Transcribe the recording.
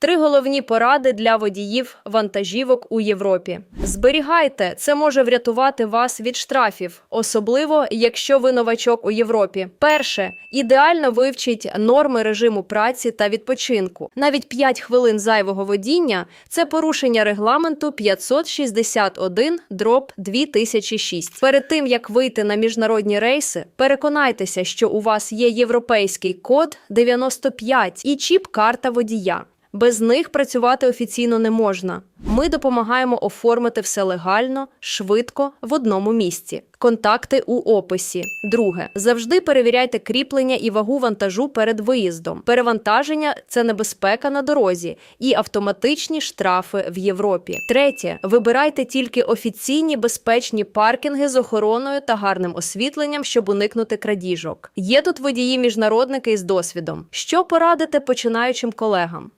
Три головні поради для водіїв вантажівок у Європі. Зберігайте, це може врятувати вас від штрафів, особливо якщо ви новачок у Європі. Перше, ідеально вивчіть норми режиму праці та відпочинку. Навіть 5 хвилин зайвого водіння це порушення регламенту 561 дроб 2006. Перед тим як вийти на міжнародні рейси, переконайтеся, що у вас є європейський код 95 і чіп-карта водія. Без них працювати офіційно не можна. Ми допомагаємо оформити все легально, швидко в одному місці. Контакти у описі. Друге, завжди перевіряйте кріплення і вагу вантажу перед виїздом. Перевантаження це небезпека на дорозі і автоматичні штрафи в Європі. Третє, вибирайте тільки офіційні безпечні паркінги з охороною та гарним освітленням, щоб уникнути крадіжок. Є тут водії міжнародники із досвідом. Що порадите починаючим колегам?